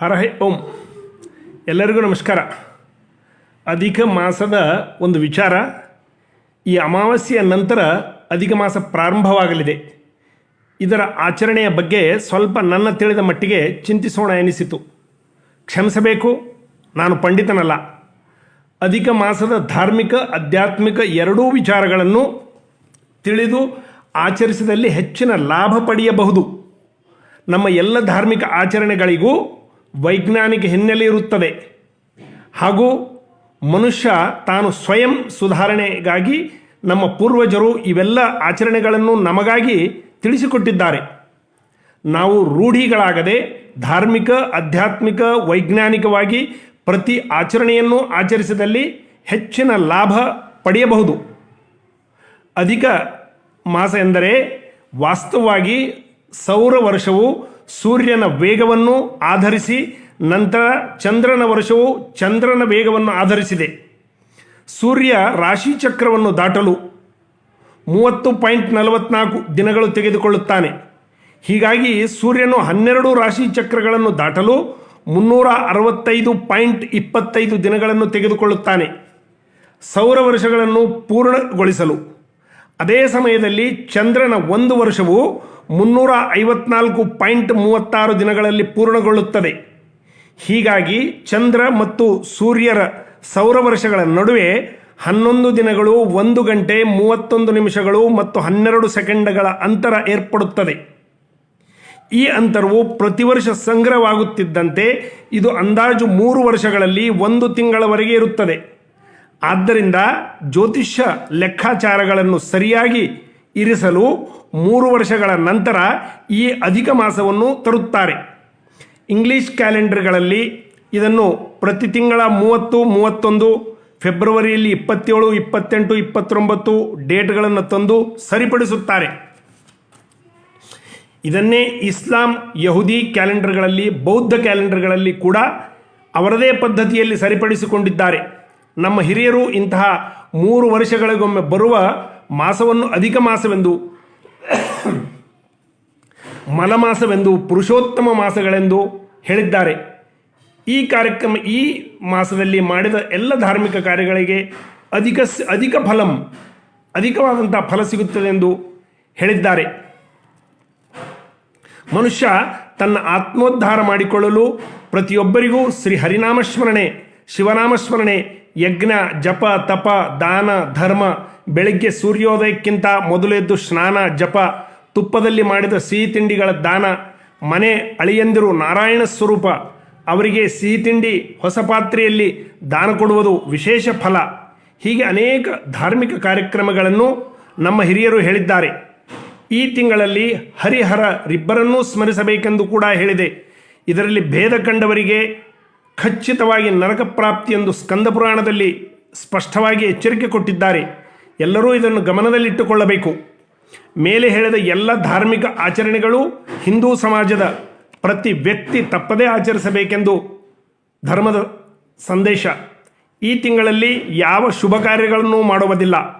ಹರ high ಓಂ. ಎಲ್ಲರಿಗೂ ನಮಸ್ಕಾರ. ಅಧಿಕ ಮಾಸದ ಒಂದು ವಿಚಾರ, ಈ ಅಮಾವಾಸ್ಯೆಯ ನಂತರ ಅಧಿಕ ಮಾಸ ಪ್ರಾರಂಭವಾಗಲಿದೆ. ಇದರ ಆಚರಣೆಯ ಬಗ್ಗೆ ಸ್ವಲ್ಪ ನನ್ನ ತಿಳಿದ ಮಟ್ಟಿಗೆ ಚಿಂತಿಸೋಣ ಎನಿಸಿತು. ಕ್ಷಮಿಸಬೇಕು, ನಾನು ಪಂಡಿತನಲ್ಲ. ಅಧಿಕ ಮಾಸದ ಧಾರ್ಮಿಕ, ಆಧ್ಯಾತ್ಮಿಕ ಎರಡೂ ವಿಚಾರಗಳನ್ನು ತಿಳಿದು ಆಚರಿಸಿದಲ್ಲಿ ಹೆಚ್ಚಿನ ಲಾಭ ಪಡೆಯಬಹುದು. ನಮ್ಮ ಎಲ್ಲ ಧಾರ್ಮಿಕ ಆಚರಣೆಗಳಿಗೂ ವೈಜ್ಞಾನಿಕ ಹಿನ್ನೆಲೆ ಇರುತ್ತದೆ. ಹಾಗೂ ಮನುಷ್ಯ ತಾನು ಸ್ವಯಂ ಸುಧಾರಣೆಗಾಗಿ ನಮ್ಮ ಪೂರ್ವಜರು ಇವೆಲ್ಲ ಆಚರಣೆಗಳನ್ನು ನಮಗಾಗಿ ತಿಳಿಸಿಕೊಟ್ಟಿದ್ದಾರೆ. ನಾವು ರೂಢಿಗಳಾಗದೆ ಧಾರ್ಮಿಕ, ಆಧ್ಯಾತ್ಮಿಕ, ವೈಜ್ಞಾನಿಕವಾಗಿ ಪ್ರತಿ ಆಚರಣೆಯನ್ನು ಆಚರಿಸಿದಲ್ಲಿ ಹೆಚ್ಚಿನ ಲಾಭ ಪಡೆಯಬಹುದು. ಅಧಿಕ ಮಾಸ ಎಂದರೆ ವಾಸ್ತವವಾಗಿ ಸೌರ ವರ್ಷವು ಸೂರ್ಯನ ವೇಗವನ್ನು ಆಧರಿಸಿ, ನಂತರ ಚಂದ್ರನ ವರ್ಷವು ಚಂದ್ರನ ವೇಗವನ್ನು ಆಧರಿಸಿದೆ. ಸೂರ್ಯ ರಾಶಿ ಚಕ್ರವನ್ನು ದಾಟಲು ಮೂವತ್ತು ಪಾಯಿಂಟ್ ನಲವತ್ನಾಲ್ಕು ದಿನಗಳು ತೆಗೆದುಕೊಳ್ಳುತ್ತಾನೆ. ಹೀಗಾಗಿ ಸೂರ್ಯನು ಹನ್ನೆರಡು ರಾಶಿ ಚಕ್ರಗಳನ್ನು ದಾಟಲು ಮುನ್ನೂರ ಅರವತ್ತೈದು ಪಾಯಿಂಟ್ ಇಪ್ಪತ್ತೈದು ದಿನಗಳನ್ನು ತೆಗೆದುಕೊಳ್ಳುತ್ತಾನೆ. ಸೌರ ವರ್ಷಗಳನ್ನು ಪೂರ್ಣಗೊಳಿಸಲು. ಅದೇ ಸಮಯದಲ್ಲಿ ಚಂದ್ರನ ಒಂದು ವರ್ಷವು ಮುನ್ನೂರ ಐವತ್ನಾಲ್ಕು ಪಾಯಿಂಟ್ ಮೂವತ್ತಾರು ದಿನಗಳಲ್ಲಿ ಪೂರ್ಣಗೊಳ್ಳುತ್ತದೆ. ಹೀಗಾಗಿ ಚಂದ್ರ ಮತ್ತು ಸೂರ್ಯರ ಸೌರ ವರ್ಷಗಳ ನಡುವೆ ಹನ್ನೊಂದು ದಿನಗಳು ಒಂದು ಗಂಟೆ ಮೂವತ್ತೊಂದು ನಿಮಿಷಗಳು ಮತ್ತು ಹನ್ನೆರಡು ಸೆಕೆಂಡ್ಗಳ ಅಂತರ ಏರ್ಪಡುತ್ತದೆ. ಈ ಅಂತರವು ಪ್ರತಿ ವರ್ಷ ಸಂಗ್ರಹವಾಗುತ್ತಿದ್ದಂತೆ ಇದು ಅಂದಾಜು ಮೂರು ವರ್ಷಗಳಲ್ಲಿ ಒಂದು ತಿಂಗಳವರೆಗೆ ಇರುತ್ತದೆ. ಆದ್ದರಿಂದ ಜ್ಯೋತಿಷ್ಯ ಲೆಕ್ಕಾಚಾರಗಳನ್ನು ಸರಿಯಾಗಿ ಇರಿಸಲು ಮೂರು ವರ್ಷಗಳ ನಂತರ ಈ ಅಧಿಕ ಮಾಸವನ್ನು ತರುತ್ತಾರೆ. ಇಂಗ್ಲಿಷ್ ಕ್ಯಾಲೆಂಡರ್ಗಳಲ್ಲಿ ಇದನ್ನು ಪ್ರತಿ ತಿಂಗಳ ಮೂವತ್ತು, ಮೂವತ್ತೊಂದು, ಫೆಬ್ರವರಿಯಲ್ಲಿ ಇಪ್ಪತ್ತೇಳು, ಇಪ್ಪತ್ತೆಂಟು, ಇಪ್ಪತ್ತೊಂಬತ್ತು ಡೇಟ್ಗಳನ್ನು ತಂದು ಸರಿಪಡಿಸುತ್ತಾರೆ. ಇದನ್ನೇ ಇಸ್ಲಾಂ ಯಹುದಿ ಕ್ಯಾಲೆಂಡರ್ಗಳಲ್ಲಿ, ಬೌದ್ಧ ಕ್ಯಾಲೆಂಡರ್ಗಳಲ್ಲಿ ಕೂಡ ಅವರದೇ ಪದ್ಧತಿಯಲ್ಲಿ ಸರಿಪಡಿಸಿಕೊಂಡಿದ್ದಾರೆ. ನಮ್ಮ ಹಿರಿಯರು ಇಂತಹ ಮೂರು ವರ್ಷಗಳಿಗೊಮ್ಮೆ ಬರುವ ಮಾಸವನ್ನು ಅಧಿಕ ಮಾಸವೆಂದು ಮಲಮಾಸವೆಂದು ಪುರುಷೋತ್ತಮ ಮಾಸಗಳೆಂದು ಹೇಳಿದ್ದಾರೆ. ಈ ಕಾರ್ಯಕ್ರಮ ಈ ಮಾಸದಲ್ಲಿ ಮಾಡಿದ ಎಲ್ಲ ಧಾರ್ಮಿಕ ಕಾರ್ಯಗಳಿಗೆ ಅಧಿಕ ಅಧಿಕ ಫಲಂ, ಅಧಿಕವಾದಂಥ ಫಲ ಸಿಗುತ್ತದೆ ಎಂದು ಹೇಳಿದ್ದಾರೆ. ಮನುಷ್ಯ ತನ್ನ ಆತ್ಮೋದ್ಧಾರ ಮಾಡಿಕೊಳ್ಳಲು ಪ್ರತಿಯೊಬ್ಬರಿಗೂ ಶ್ರೀ ಹರಿನಾಮಸ್ಮರಣೆ, ಶಿವನಾಮಸ್ಮರಣೆ ಯಜ್ಞ, ಜಪ, ತಪ, ದಾನ, ಧರ್ಮ, ಬೆಳಗ್ಗೆ ಸೂರ್ಯೋದಯಕ್ಕಿಂತ ಮೊದಲೆದ್ದು ಸ್ನಾನ, ಜಪ, ತುಪ್ಪದಲ್ಲಿ ಮಾಡಿದ ಸಿಹಿ ತಿಂಡಿಗಳ ದಾನ, ಮನೆ ಅಳಿಯಂದಿರು ನಾರಾಯಣ ಸ್ವರೂಪ, ಅವರಿಗೆ ಸಿಹಿ ತಿಂಡಿ, ಹೊಸ ಪಾತ್ರೆಯಲ್ಲಿ ದಾನ ಕೊಡುವುದು ವಿಶೇಷ ಫಲ. ಹೀಗೆ ಅನೇಕ ಧಾರ್ಮಿಕ ಕಾರ್ಯಕ್ರಮಗಳನ್ನು ನಮ್ಮ ಹಿರಿಯರು ಹೇಳಿದ್ದಾರೆ. ಈ ತಿಂಗಳಲ್ಲಿ ಹರಿಹರ ರಿಬ್ಬರನ್ನೂ ಸ್ಮರಿಸಬೇಕೆಂದು ಕೂಡ ಹೇಳಿದೆ. ಇದರಲ್ಲಿ ಭೇದ ಕಂಡವರಿಗೆ ಖಚಿತವಾಗಿ ನರಕ ಪ್ರಾಪ್ತಿ ಎಂದು ಸ್ಕಂದ ಪುರಾಣದಲ್ಲಿ ಸ್ಪಷ್ಟವಾಗಿ ಎಚ್ಚರಿಕೆ ಕೊಟ್ಟಿದ್ದಾರೆ. ಎಲ್ಲರೂ ಇದನ್ನು ಗಮನದಲ್ಲಿಟ್ಟುಕೊಳ್ಳಬೇಕು. ಮೇಲೆ ಹೇಳಿದ ಎಲ್ಲ ಧಾರ್ಮಿಕ ಆಚರಣೆಗಳು ಹಿಂದೂ ಸಮಾಜದ ಪ್ರತಿ ವ್ಯಕ್ತಿ ತಪ್ಪದೇ ಆಚರಿಸಬೇಕೆಂದು ಧರ್ಮದ ಸಂದೇಶ. ಈ ತಿಂಗಳಲ್ಲಿ ಯಾವ ಶುಭ ಕಾರ್ಯಗಳನ್ನು ಮಾಡುವುದಿಲ್ಲ.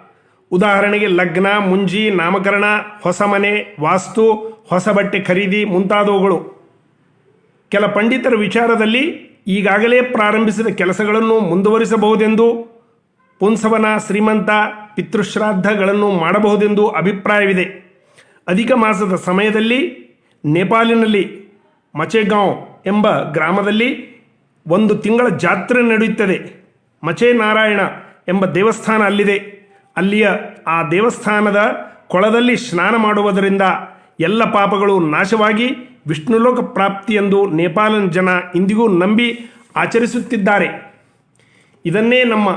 ಉದಾಹರಣೆಗೆ ಲಗ್ನ, ಮುಂಜಿ, ನಾಮಕರಣ, ಹೊಸ ಮನೆ, ವಾಸ್ತು, ಹೊಸ ಬಟ್ಟೆ ಖರೀದಿ ಮುಂತಾದವುಗಳು. ಕೆಲ ಪಂಡಿತರ ವಿಚಾರದಲ್ಲಿ ಈಗಾಗಲೇ ಪ್ರಾರಂಭಿಸಿದ ಕೆಲಸಗಳನ್ನು ಮುಂದುವರಿಸಬಹುದೆಂದು ಪುಂಸವನ ಶ್ರೀಮಂತ ಪಿತೃಶ್ರಾದ್ದಗಳನ್ನು ಮಾಡಬಹುದೆಂದು ಅಭಿಪ್ರಾಯವಿದೆ. ಅಧಿಕ ಮಾಸದ ಸಮಯದಲ್ಲಿ ನೇಪಾಳಿನಲ್ಲಿ ಮಚೆಗಾಂವ್ ಎಂಬ ಗ್ರಾಮದಲ್ಲಿ ಒಂದು ತಿಂಗಳ ಜಾತ್ರೆ ನಡೆಯುತ್ತದೆ. ಮಚೆ ನಾರಾಯಣ ಎಂಬ ದೇವಸ್ಥಾನ ಅಲ್ಲಿದೆ. ಅಲ್ಲಿಯ ಆ ದೇವಸ್ಥಾನದ ಕೊಳದಲ್ಲಿ ಸ್ನಾನ ಮಾಡುವುದರಿಂದ ಎಲ್ಲ ಪಾಪಗಳು ನಾಶವಾಗಿ ವಿಷ್ಣುಲೋಕ ಪ್ರಾಪ್ತಿ ಎಂದು ನೇಪಾಳನ ಜನ ಇಂದಿಗೂ ನಂಬಿ ಆಚರಿಸುತ್ತಿದ್ದಾರೆ. ಇದನ್ನೇ ನಮ್ಮ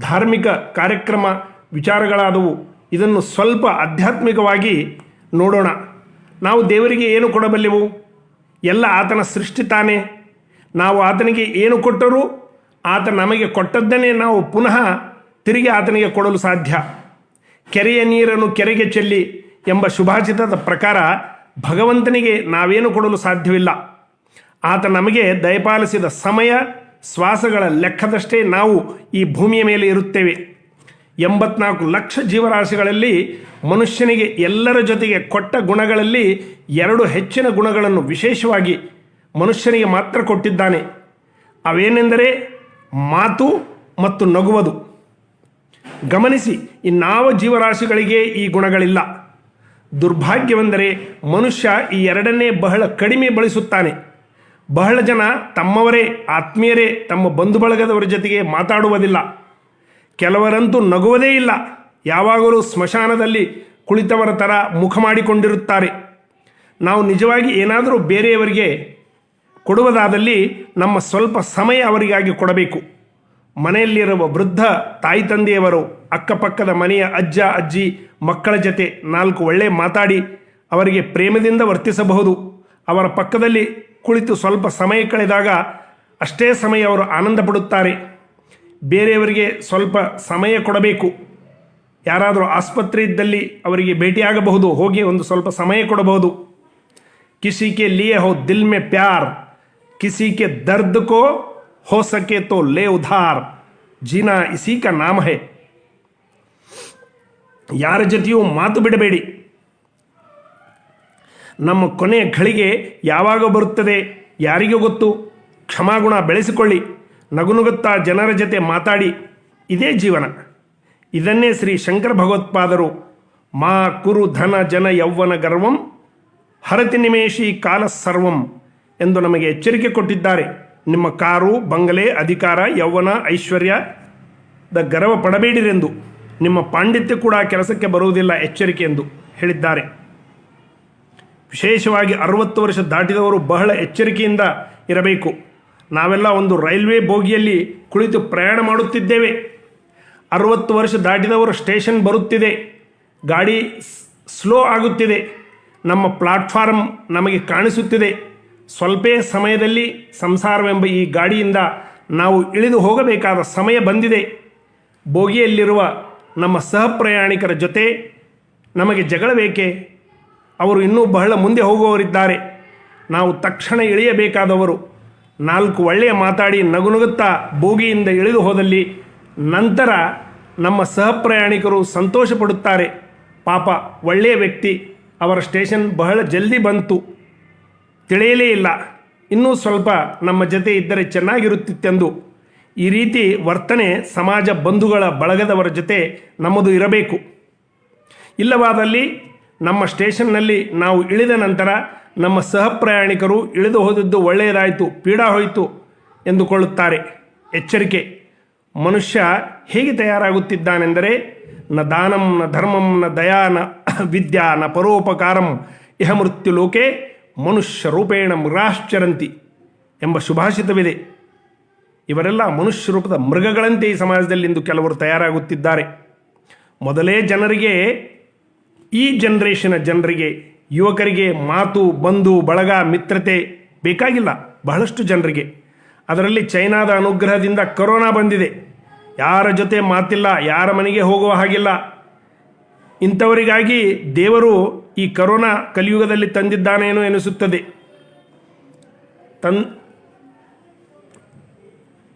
ಧಾರ್ಮಿಕ ಕಾರ್ಯಕ್ರಮ ವಿಚಾರಗಳಾದವು. ಇದನ್ನು ಸ್ವಲ್ಪ ಆಧ್ಯಾತ್ಮಿಕವಾಗಿ ನೋಡೋಣ. ನಾವು ದೇವರಿಗೆ ಏನು ಕೊಡಬಲ್ಲೆವು? ಎಲ್ಲ ಆತನ ಸೃಷ್ಟಿ ತಾನೇ. ನಾವು ಆತನಿಗೆ ಏನು ಕೊಟ್ಟರೂ? ಆತ ನಮಗೆ ಕೊಟ್ಟದ್ದನ್ನೇ ನಾವು ಪುನಃ ತಿರುಗಿ ಆತನಿಗೆ ಕೊಡಲು ಸಾಧ್ಯ. ಕೆರೆಯ ನೀರನ್ನು ಕೆರೆಗೆ ಚೆಲ್ಲಿ ಎಂಬ ಶುಭಾಚಿತದ ಪ್ರಕಾರ ಭಗವಂತನಿಗೆ ನಾವೇನು ಕೊಡಲು ಸಾಧ್ಯವಿಲ್ಲ. ಆತ ನಮಗೆ ದಯಪಾಲಿಸಿದ ಸಮಯ, ಶ್ವಾಸಗಳ ಲೆಕ್ಕದಷ್ಟೇ ನಾವು ಈ ಭೂಮಿಯ ಮೇಲೆ ಇರುತ್ತೇವೆ. ಎಂಬತ್ನಾಲ್ಕು ಲಕ್ಷ ಜೀವರಾಶಿಗಳಲ್ಲಿ ಮನುಷ್ಯನಿಗೆ ಎಲ್ಲರ ಜೊತೆಗೆ ಕೊಟ್ಟ ಗುಣಗಳಲ್ಲಿ ಎರಡು ಹೆಚ್ಚಿನ ಗುಣಗಳನ್ನು ವಿಶೇಷವಾಗಿ ಮನುಷ್ಯನಿಗೆ ಮಾತ್ರ ಕೊಟ್ಟಿದ್ದಾನೆ. ಅವೇನೆಂದರೆ ಮಾತು ಮತ್ತು ನಗುವುದು. ಗಮನಿಸಿ, ಇನ್ನಾವ ಜೀವರಾಶಿಗಳಿಗೆ ಈ ಗುಣಗಳಿಲ್ಲ. ದುರ್ಭಾಗ್ಯವೆಂದರೆ ಮನುಷ್ಯ ಈ ಎರಡನ್ನೇ ಬಹಳ ಕಡಿಮೆ ಬಳಸುತ್ತಾನೆ. ಬಹಳ ಜನ ತಮ್ಮವರೇ, ಆತ್ಮೀಯರೇ ತಮ್ಮ ಬಂಧು ಬಳಗದವರ ಜೊತೆಗೆ ಮಾತಾಡುವುದಿಲ್ಲ. ಕೆಲವರಂತೂ ನಗುವುದೇ ಇಲ್ಲ. ಯಾವಾಗಲೂ ಸ್ಮಶಾನದಲ್ಲಿ ಕುಳಿತವರ ಥರ ಮುಖ ಮಾಡಿಕೊಂಡಿರುತ್ತಾರೆ. ನಾವು ನಿಜವಾಗಿ ಏನಾದರೂ ಬೇರೆಯವರಿಗೆ ಕೊಡುವುದಾದಲ್ಲಿ ನಮ್ಮ ಸ್ವಲ್ಪ ಸಮಯ ಅವರಿಗಾಗಿ ಕೊಡಬೇಕು. ಮನೆಯಲ್ಲಿರುವ ವೃದ್ಧ ತಾಯಿ ತಂದೆಯವರು ಅಕ್ಕಪಕ್ಕದ ಮನೆಯ ಅಜ್ಜ, ಅಜ್ಜಿ, ಮಕ್ಕಳ ಜೊತೆ ನಾಲ್ಕು ಒಳ್ಳೆ ಮಾತಾಡಿ ಅವರಿಗೆ ಪ್ರೇಮದಿಂದ ವರ್ತಿಸಬಹುದು. ಅವರ ಪಕ್ಕದಲ್ಲಿ ಕುಳಿತು ಸ್ವಲ್ಪ ಸಮಯ ಕಳೆದಾಗ ಅಷ್ಟೇ ಸಮಯ ಅವರು ಆನಂದ ಪಡುತ್ತಾರೆ. ಬೇರೆಯವರಿಗೆ ಸ್ವಲ್ಪ ಸಮಯ ಕೊಡಬೇಕು. ಯಾರಾದರೂ ಆಸ್ಪತ್ರೆ ಇದ್ದಲ್ಲಿ ಅವರಿಗೆ ಭೇಟಿಯಾಗಬಹುದು, ಹೋಗಿ ಒಂದು ಸ್ವಲ್ಪ ಸಮಯ ಕೊಡಬಹುದು. ಕಿಸಿ ಕೆ ಲಿಯೇ ಹೋ ದಿಲ್ ಮೆ ಪ್ಯಾರ್ ಕಿಸಿ ಕೆ ದರ್ದ್ ಕೋ हो सके तो ले उधार जीना इसी का नाम है ಯಾರ ಜೊತೆಯೂ ಮಾತು ಬಿಡಬೇಡಿ ನಮ್ಮ ಕೊನೆಯ ಘಳಿಗೆ ಯಾವಾಗ ಬರುತ್ತದೆ ಯಾರಿಗೂ ಗೊತ್ತು ಕ್ಷಮಾಗುಣ ಬೆಳೆಸಿಕೊಳ್ಳಿ ನಗುನುಗುತ್ತಾ ಜನರ ಜೊತೆ ಮಾತಾಡಿ ಇದೇ ಜೀವನ ಇದನ್ನೇ ಶ್ರೀ ಶಂಕರ ಭಗವತ್ಪಾದರು ಮಾ ಕುರು ಧನ ಜನ ಯೌವನ ಗರ್ವಂ ಹರತಿ ನಿಮೇಶಿ ಕಾಲ ಸರ್ವಂ ಎಂದು ನಮಗೆ ಎಚ್ಚರಿಕೆ ಕೊಟ್ಟಿದ್ದಾರೆ ನಿಮ್ಮ ಕಾರು, ಬಂಗಲೆ, ಅಧಿಕಾರ, ಯೌವನ ಐಶ್ವರ್ಯದ ಗರ್ವ ಪಡಬೇಡಿರೆಂದು ನಿಮ್ಮ ಪಾಂಡಿತ್ಯ ಕೂಡ ಕೆಲಸಕ್ಕೆ ಬರುವುದಿಲ್ಲ ಎಚ್ಚರಿಕೆ ಎಂದು ಹೇಳಿದ್ದಾರೆ. ವಿಶೇಷವಾಗಿ ಅರವತ್ತು ವರ್ಷ ದಾಟಿದವರು ಬಹಳ ಎಚ್ಚರಿಕೆಯಿಂದ ಇರಬೇಕು. ನಾವೆಲ್ಲ ಒಂದು ರೈಲ್ವೆ ಬೋಗಿಯಲ್ಲಿ ಕುಳಿತು ಪ್ರಯಾಣ ಮಾಡುತ್ತಿದ್ದೇವೆ. ಅರವತ್ತು ವರ್ಷ ದಾಟಿದವರು ಸ್ಟೇಷನ್ ಬರುತ್ತಿದೆ. ಗಾಡಿ ಸ್ಲೋ ಆಗುತ್ತಿದೆ. ನಮ್ಮ ಪ್ಲಾಟ್ಫಾರ್ಮ್ ನಮಗೆ ಕಾಣಿಸುತ್ತಿದೆ. ಸ್ವಲ್ಪೇ ಸಮಯದಲ್ಲಿ ಸಂಸಾರವೆಂಬ ಈ ಗಾಡಿಯಿಂದ ನಾವು ಇಳಿದು ಹೋಗಬೇಕಾದ ಸಮಯ ಬಂದಿದೆ. ಬೋಗಿಯಲ್ಲಿರುವ ನಮ್ಮ ಸಹ ಪ್ರಯಾಣಿಕರ ಜೊತೆ ನಮಗೆ ಜಗಳ ಬೇಕೆ ಅವರು ಇನ್ನೂ ಬಹಳ ಮುಂದೆ ಹೋಗುವವರಿದ್ದಾರೆ. ನಾವು ತಕ್ಷಣ ಇಳಿಯಬೇಕಾದವರು. ನಾಲ್ಕು ಒಳ್ಳೆಯ ಮಾತಾಡಿ ನಗುನಗುತ್ತಾ ಬೋಗಿಯಿಂದ ಇಳಿದು ಹೋದಲ್ಲಿ ನಂತರ ನಮ್ಮ ಸಹ ಪ್ರಯಾಣಿಕರು ಸಂತೋಷ ಪಡುತ್ತಾರೆ ಪಾಪ ಒಳ್ಳೆಯ ವ್ಯಕ್ತಿ, ಅವರ ಸ್ಟೇಷನ್ ಬಹಳ ಜಲ್ದಿ ಬಂತು. ತಿಳಿಯಲೇ ಇಲ್ಲ. ಇನ್ನೂ ಸ್ವಲ್ಪ ನಮ್ಮ ಜೊತೆ ಇದ್ದರೆ ಚೆನ್ನಾಗಿರುತ್ತಿತ್ತೆಂದು. ಈ ರೀತಿ ವರ್ತನೆ ಸಮಾಜ ಬಂಧುಗಳ ಬಳಗದವರ ಜೊತೆ ನಮ್ಮದು ಇರಬೇಕು. ಇಲ್ಲವಾದಲ್ಲಿ ನಮ್ಮ ಸ್ಟೇಷನ್ನಲ್ಲಿ ನಾವು ಇಳಿದ ನಂತರ ನಮ್ಮ ಸಹ ಪ್ರಯಾಣಿಕರು ಇಳಿದು ಹೋದದ್ದು ಒಳ್ಳೆಯದಾಯಿತು, ಪೀಡಾ ಹೋಯಿತು ಎಂದುಕೊಳ್ಳುತ್ತಾರೆ. ಎಚ್ಚರಿಕೆ. ಮನುಷ್ಯ ಹೇಗೆ ತಯಾರಾಗುತ್ತಿದ್ದಾನೆಂದರೆ, ನ ದಾನಂ ನ ಧರ್ಮಂ ನ ದಯಾ ನ ವಿದ್ಯಾ ನ ಪರೋಪಕಾರಂ ಇಹ ಮೃತ್ಯು ಲೋಕೆ ಮನುಷ್ಯ ರೂಪೇಣ ಮೃಗಾಶ್ಚರಂತಿ ಎಂಬ ಶುಭಾಷಿತವಿದೆ ಇವರೆಲ್ಲ ಮನುಷ್ಯ ರೂಪದ ಮೃಗಗಳಂತೆ ಈ ಸಮಾಜದಲ್ಲಿ ಇಂದು ಕೆಲವರು ತಯಾರಾಗುತ್ತಿದ್ದಾರೆ. ಮೊದಲೇ ಜನರಿಗೆ, ಈ ಜನ್ರೇಷನ ಜನರಿಗೆ, ಯುವಕರಿಗೆ ಮಾತು ಬಂಧು ಬಳಗ, ಮಿತ್ರತೆ ಬೇಕಾಗಿಲ್ಲ. ಬಹಳಷ್ಟು ಜನರಿಗೆ. ಅದರಲ್ಲಿ ಚೈನಾದ ಅನುಗ್ರಹದಿಂದ ಕೊರೋನಾ ಬಂದಿದೆ. ಯಾರ ಜೊತೆ ಮಾತಿಲ್ಲ, ಯಾರ ಮನೆಗೆ ಹೋಗುವ ಹಾಗಿಲ್ಲ. ಇಂಥವರಿಗಾಗಿ ದೇವರು ಈ ಕರೋನಾ ಕಲಿಯುಗದಲ್ಲಿ ತಂದಿದ್ದಾನೇನೋ ಎನಿಸುತ್ತದೆ. ತನ್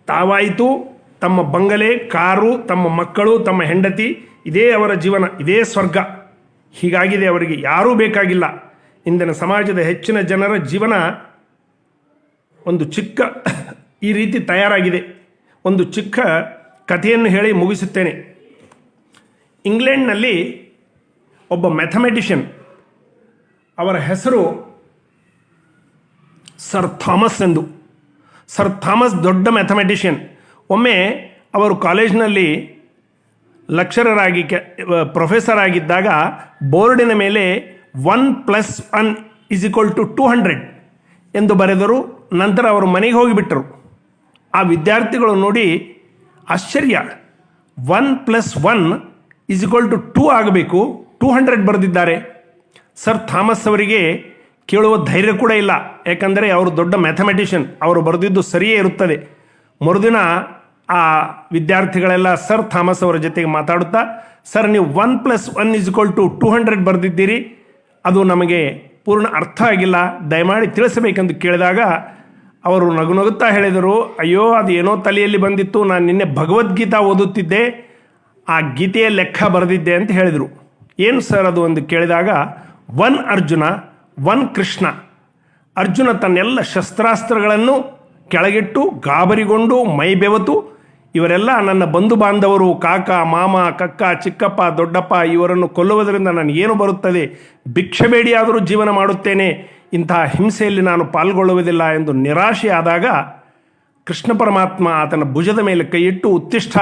ತಾವಾಯಿತು, ತಮ್ಮ ಬಂಗಲೆ, ಕಾರು, ತಮ್ಮ ಮಕ್ಕಳು, ತಮ್ಮ ಹೆಂಡತಿ, ಇದೇ ಅವರ ಜೀವನ, ಇದೇ ಸ್ವರ್ಗ. ಹೀಗಾಗಿದೆ ಅವರಿಗೆ ಯಾರೂ ಬೇಕಾಗಿಲ್ಲ. ಇಂದಿನ ಸಮಾಜದ ಹೆಚ್ಚಿನ ಜನರ ಜೀವನ ಒಂದು ಚಿಕ್ಕ ಈ ರೀತಿ ತಯಾರಾಗಿದೆ. ಒಂದು ಚಿಕ್ಕ ಕಥೆಯನ್ನು ಹೇಳಿ ಮುಗಿಸುತ್ತೇನೆ. ಇಂಗ್ಲೆಂಡ್ನಲ್ಲಿ ಒಬ್ಬ ಮ್ಯಾಥಮೆಟಿಷಿಯನ್. ಅವರ ಹೆಸರು ಸರ್ ಥಾಮಸ್ ಎಂದು. ಸರ್ ಥಾಮಸ್ ದೊಡ್ಡ ಮ್ಯಾಥಮೆಟಿಷಿಯನ್. ಒಮ್ಮೆ ಅವರು ಕಾಲೇಜ್ನಲ್ಲಿ ಲಕ್ಷರರಾಗಿ ಕೆ ಪ್ರೊಫೆಸರ್ ಆಗಿದ್ದಾಗ ಬೋರ್ಡಿನ ಮೇಲೆ one plus one is equal to two hundred ಎಂದು ಬರೆದರು. ನಂತರ ಅವರು ಮನೆಗೆ ಹೋಗಿಬಿಟ್ಟರು ಆ ವಿದ್ಯಾರ್ಥಿಗಳು ನೋಡಿ ಆಶ್ಚರ್ಯ. One plus one is equal to two ಆಗಬೇಕು. ಟೂ ಹಂಡ್ರೆಡ್ ಬರೆದಿದ್ದಾರೆ. ಸರ್ ಥಾಮಸ್ ಅವರಿಗೆ ಕೇಳುವ ಧೈರ್ಯ ಕೂಡ ಇಲ್ಲ. ಯಾಕಂದರೆ ಅವರು ದೊಡ್ಡ ಮ್ಯಾಥಮೆಟಿಷಿಯನ್. ಅವರು ಬರೆದಿದ್ದು ಸರಿಯೇ ಇರುತ್ತದೆ. ಮರುದಿನ ಆ ವಿದ್ಯಾರ್ಥಿಗಳೆಲ್ಲ ಸರ್ ಥಾಮಸ್ ಅವರ ಜೊತೆಗೆ ಮಾತಾಡುತ್ತಾ, ಸರ್, ನೀವು one plus one is equal to two hundred ಬರೆದಿದ್ದೀರಿ. ಅದು ನಮಗೆ ಪೂರ್ಣ ಅರ್ಥ ಆಗಿಲ್ಲ. ದಯಮಾಡಿ ತಿಳಿಸಬೇಕೆಂದು ಕೇಳಿದಾಗ ಅವರು ನಗು ನಗುತ್ತಾ ಹೇಳಿದರು, ಅಯ್ಯೋ, ಅದು ಏನೋ ತಲೆಯಲ್ಲಿ ಬಂದಿತ್ತು. ನಾನು ನಿನ್ನೆ ಭಗವದ್ಗೀತಾ ಓದುತ್ತಿದ್ದೆ. ಆ ಗೀತೆಯ ಲೆಕ್ಕ ಬರೆದಿದ್ದೆ ಅಂತ ಹೇಳಿದರು. ಏನು ಸರ್ ಅದು ಒಂದು ಕೇಳಿದಾಗ, ಒನ್ ಅರ್ಜುನ, ಒನ್ ಕೃಷ್ಣ. ಅರ್ಜುನ ತನ್ನೆಲ್ಲ ಶಸ್ತ್ರಾಸ್ತ್ರಗಳನ್ನು ಕೆಳಗಿಟ್ಟು, ಗಾಬರಿಗೊಂಡು, ಮೈ ಬೆವತು, ಇವರೆಲ್ಲ ನನ್ನ ಬಂಧು ಬಾಂಧವರು, ಕಾಕ, ಮಾಮ, ಕಕ್ಕ, ಚಿಕ್ಕಪ್ಪ, ದೊಡ್ಡಪ್ಪ, ಇವರನ್ನು ಕೊಲ್ಲುವುದರಿಂದ ಏನು ಬರುತ್ತದೆ? ಭಿಕ್ಷೆ ಬೇಡಿಯಾದರೂ ಜೀವನ ಮಾಡುತ್ತೇನೆ. ಇಂತಹ ಹಿಂಸೆಯಲ್ಲಿ ನಾನು ಪಾಲ್ಗೊಳ್ಳುವುದಿಲ್ಲ ಎಂದು ನಿರಾಶೆಯಾದಾಗ ಕೃಷ್ಣ ಪರಮಾತ್ಮ ಆತನ ಭುಜದ ಮೇಲೆ ಕೈಯಿಟ್ಟು, ಉತ್ತಿಷ್ಠ,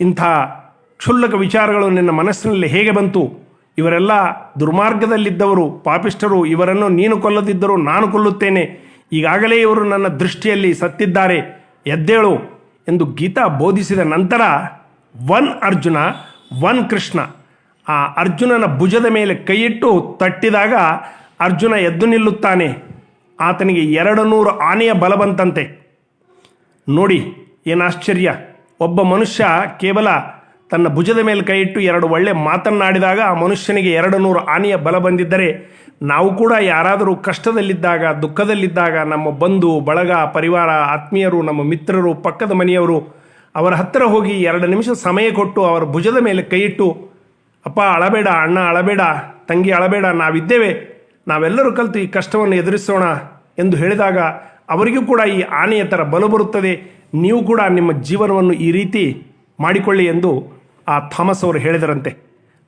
ಇಂಥ ಕ್ಷುಲ್ಲಕ ವಿಚಾರಗಳು ನಿನ್ನ ಮನಸ್ಸಿನಲ್ಲಿ ಹೇಗೆ ಬಂತು? ಇವರೆಲ್ಲ ದುರ್ಮಾರ್ಗದಲ್ಲಿದ್ದವರು, ಪಾಪಿಷ್ಠರು, ಇವರನ್ನು ನೀನು ಕೊಲ್ಲದಿದ್ದರೂ ನಾನು ಕೊಲ್ಲುತ್ತೇನೆ. ಈಗಾಗಲೇ ಇವರು ನನ್ನ ದೃಷ್ಟಿಯಲ್ಲಿ ಸತ್ತಿದ್ದಾರೆ. ಎದ್ದೇಳು ಎಂದು ಗೀತಾ ಬೋಧಿಸಿದ ನಂತರ, ಒನ್ ಅರ್ಜುನ, ಒನ್ ಕೃಷ್ಣ. ಆ ಅರ್ಜುನನ ಭುಜದ ಮೇಲೆ ಕೈಯಿಟ್ಟು ತಟ್ಟಿದಾಗ ಅರ್ಜುನ ಎದ್ದು ನಿಲ್ಲುತ್ತಾನೆ. ಆತನಿಗೆ ಎರಡು ನೂರು ಆನೆಯ ಬಲ ಬಂತಂತೆ. ನೋಡಿ ಏನು ಆಶ್ಚರ್ಯ ಒಬ್ಬ ಮನುಷ್ಯ ಕೇವಲ ತನ್ನ ಭುಜದ ಮೇಲೆ ಕೈ ಇಟ್ಟು ಎರಡು ಒಳ್ಳೆ ಮಾತನ್ನಾಡಿದಾಗ ಆ ಮನುಷ್ಯನಿಗೆ ಎರಡು ನೂರು ಆನೆಯ ಬಲ ಬಂದಿದ್ದರೆ ನಾವು ಕೂಡ ಯಾರಾದರೂ ಕಷ್ಟದಲ್ಲಿದ್ದಾಗ, ದುಃಖದಲ್ಲಿದ್ದಾಗ ನಮ್ಮ ಬಂಧು, ಬಳಗ, ಪರಿವಾರ, ಆತ್ಮೀಯರು, ನಮ್ಮ ಮಿತ್ರರು, ಪಕ್ಕದ ಮನೆಯವರು ಅವರ ಹತ್ತಿರ ಹೋಗಿ ಎರಡು ನಿಮಿಷ ಸಮಯ ಕೊಟ್ಟು ಅವರ ಭುಜದ ಮೇಲೆ ಕೈಯಿಟ್ಟು, ಅಪ್ಪ, ಅಳಬೇಡ, ಅಣ್ಣ, ಅಳಬೇಡ, ತಂಗಿ, ಅಳಬೇಡ, ನಾವಿದ್ದೇವೆ, ನಾವೆಲ್ಲರೂ ಕಲಿತು ಈ ಕಷ್ಟವನ್ನು ಎದುರಿಸೋಣ ಎಂದು ಹೇಳಿದಾಗ ಅವರಿಗೂ ಕೂಡ ಈ ಆನೆಯ ಥರ ಬಲು ಬರುತ್ತದೆ. ನೀವು ಕೂಡ ನಿಮ್ಮ ಜೀವನವನ್ನು ಈ ರೀತಿ ಮಾಡಿಕೊಳ್ಳಿ ಎಂದು ಆ ಥಾಮಸ್ ಅವರು ಹೇಳಿದರಂತೆ.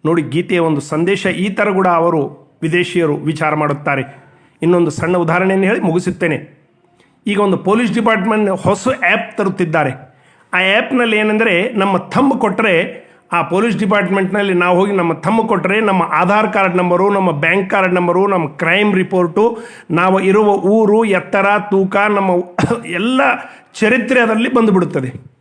ನೋಡಿ, ಗೀತೆಯ ಒಂದು ಸಂದೇಶ ಈ ಥರ ಕೂಡ ಅವರು ವಿದೇಶಿಯರು ವಿಚಾರ ಮಾಡುತ್ತಾರೆ. ಇನ್ನೊಂದು ಸಣ್ಣ ಉದಾಹರಣೆಯನ್ನು ಹೇಳಿ ಮುಗಿಸುತ್ತೇನೆ. ಈಗ ಒಂದು ಪೊಲೀಸ್ ಡಿಪಾರ್ಟ್ಮೆಂಟ್ ಹೊಸ ಆ್ಯಪ್ ತರುತ್ತಿದ್ದಾರೆ. ಆ ಆ್ಯಪ್ನಲ್ಲಿ ಏನೆಂದರೆ, ನಮ್ಮ ಥಂಬ್ ಕೊಟ್ಟರೆ ಆ ಪೊಲೀಸ್ ಡಿಪಾರ್ಟ್ಮೆಂಟ್ನಲ್ಲಿ ನಾವು ಹೋಗಿ ನಮ್ಮ ಥಂಬ್ ಕೊಟ್ಟರೆ ನಮ್ಮ ಆಧಾರ್ ಕಾರ್ಡ್ ನಂಬರು, ನಮ್ಮ ಬ್ಯಾಂಕ್ ಕಾರ್ಡ್ ನಂಬರು, ನಮ್ಮ ಕ್ರೈಮ್ ರಿಪೋರ್ಟು, ನಾವು ಇರುವ ಊರು, ಎತ್ತರ, ತೂಕ, ನಮ್ಮ ಎಲ್ಲ ಚರಿತ್ರೆ ಅದರಲ್ಲಿ ಬಂದುಬಿಡುತ್ತದೆ.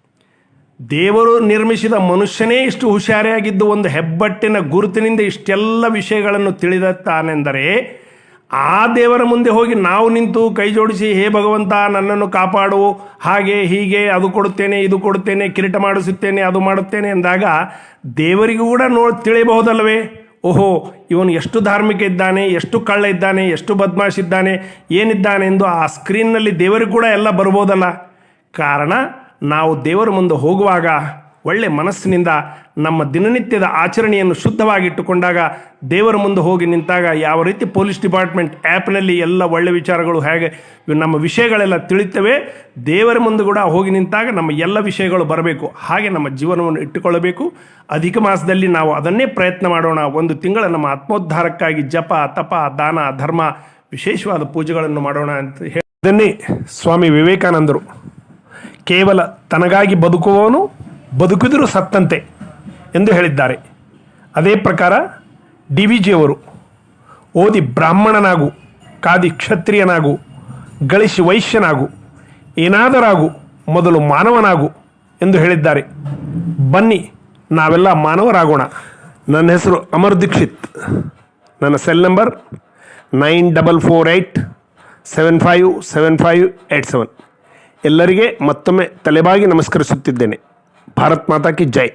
ದೇವರು ನಿರ್ಮಿಸಿದ ಮನುಷ್ಯನೇ ಇಷ್ಟು ಹುಷಾರಿಯಾಗಿದ್ದು ಒಂದು ಹೆಬ್ಬಟ್ಟಿನ ಗುರುತಿನಿಂದ ಇಷ್ಟೆಲ್ಲ ವಿಷಯಗಳನ್ನು ತಿಳಿದ ತಾನೆಂದರೆ ಆ ದೇವರ ಮುಂದೆ ಹೋಗಿ ನಾವು ನಿಂತು ಕೈ ಜೋಡಿಸಿ, ಹೇ ಭಗವಂತ, ನನ್ನನ್ನು ಕಾಪಾಡು, ಹಾಗೆ, ಹೀಗೆ, ಅದು ಕೊಡುತ್ತೇನೆ, ಇದು ಕೊಡುತ್ತೇನೆ, ಕಿರೀಟ ಮಾಡಿಸುತ್ತೇನೆ, ಅದು ಮಾಡುತ್ತೇನೆ ಎಂದಾಗ ದೇವರಿಗೂ ಕೂಡ ನೋ ತಿಳಿಯಬಹುದಲ್ಲವೇ? ಓಹೋ, ಇವನು ಎಷ್ಟು ಧಾರ್ಮಿಕ ಇದ್ದಾನೆ, ಎಷ್ಟು ಕಳ್ಳ ಇದ್ದಾನೆ, ಎಷ್ಟು ಬದ್ಮಾಶ್ ಇದ್ದಾನೆ, ಏನಿದ್ದಾನೆ ಎಂದು ಆ ಸ್ಕ್ರೀನ್ನಲ್ಲಿ ದೇವರಿಗೂ ಕೂಡ ಎಲ್ಲ ಬರ್ಬೋದಲ್ಲ ಕಾರಣ ನಾವು ದೇವರ ಮುಂದೆ ಹೋಗುವಾಗ ಒಳ್ಳೆ ಮನಸ್ಸಿನಿಂದ ನಮ್ಮ ದಿನನಿತ್ಯದ ಆಚರಣೆಯನ್ನು ಶುದ್ಧವಾಗಿಟ್ಟುಕೊಂಡಾಗ ದೇವರ ಮುಂದೆ ಹೋಗಿ ನಿಂತಾಗ ಯಾವ ರೀತಿ ಪೊಲೀಸ್ ಡಿಪಾರ್ಟ್ಮೆಂಟ್ ಆ್ಯಪ್ನಲ್ಲಿ ಎಲ್ಲ ಒಳ್ಳೆ ವಿಚಾರಗಳು ಹೇಗೆ ನಮ್ಮ ವಿಷಯಗಳೆಲ್ಲ ತಿಳಿತವೆ, ದೇವರ ಮುಂದೆ ಕೂಡ ಹೋಗಿ ನಿಂತಾಗ ನಮ್ಮ ಎಲ್ಲ ವಿಷಯಗಳು ಬರಬೇಕು. ಹಾಗೆ ನಮ್ಮ ಜೀವನವನ್ನು ಇಟ್ಟುಕೊಳ್ಳಬೇಕು. ಅಧಿಕ ಮಾಸದಲ್ಲಿ ನಾವು ಅದನ್ನೇ ಪ್ರಯತ್ನ ಮಾಡೋಣ. ಒಂದು ತಿಂಗಳ ನಮ್ಮ ಆತ್ಮೋದ್ಧಾರಕ್ಕಾಗಿ ಜಪ, ತಪ, ದಾನ, ಧರ್ಮ ವಿಶೇಷವಾದ ಪೂಜೆಗಳನ್ನು ಮಾಡೋಣ ಅಂತ ಹೇಳಿ. ಸ್ವಾಮಿ ವಿವೇಕಾನಂದರು. ಕೇವಲ ತನಗಾಗಿ ಬದುಕುವವನು ಬದುಕಿದರೂ ಸತ್ತಂತೆ ಎಂದು ಹೇಳಿದ್ದಾರೆ. ಅದೇ ಪ್ರಕಾರ ಡಿ ವಿ ಜಿಯವರು ಓದಿ ಬ್ರಾಹ್ಮಣನಾಗು, ಕಾದಿ ಕ್ಷತ್ರಿಯನಾಗು, ಗಳಿಸಿ ವೈಶ್ಯನಾಗು, ಏನಾದರಾಗು, ಮೊದಲು ಮಾನವನಾಗು ಎಂದು ಹೇಳಿದ್ದಾರೆ. ಬನ್ನಿ, ನಾವೆಲ್ಲ ಮಾನವರಾಗೋಣ. ನನ್ನ ಹೆಸರು ಅಮರ್ ದೀಕ್ಷಿತ್. ನನ್ನ cell number nine double four eight seven five seven five eight seven. ಎಲ್ಲರಿಗೆ ಮತ್ತೊಮ್ಮೆ ತಲೆಬಾಗಿ ನಮಸ್ಕರಿಸುತ್ತಿದ್ದೇನೆ. ಭಾರತ್ ಮಾತಾ ಕಿ ಜೈ.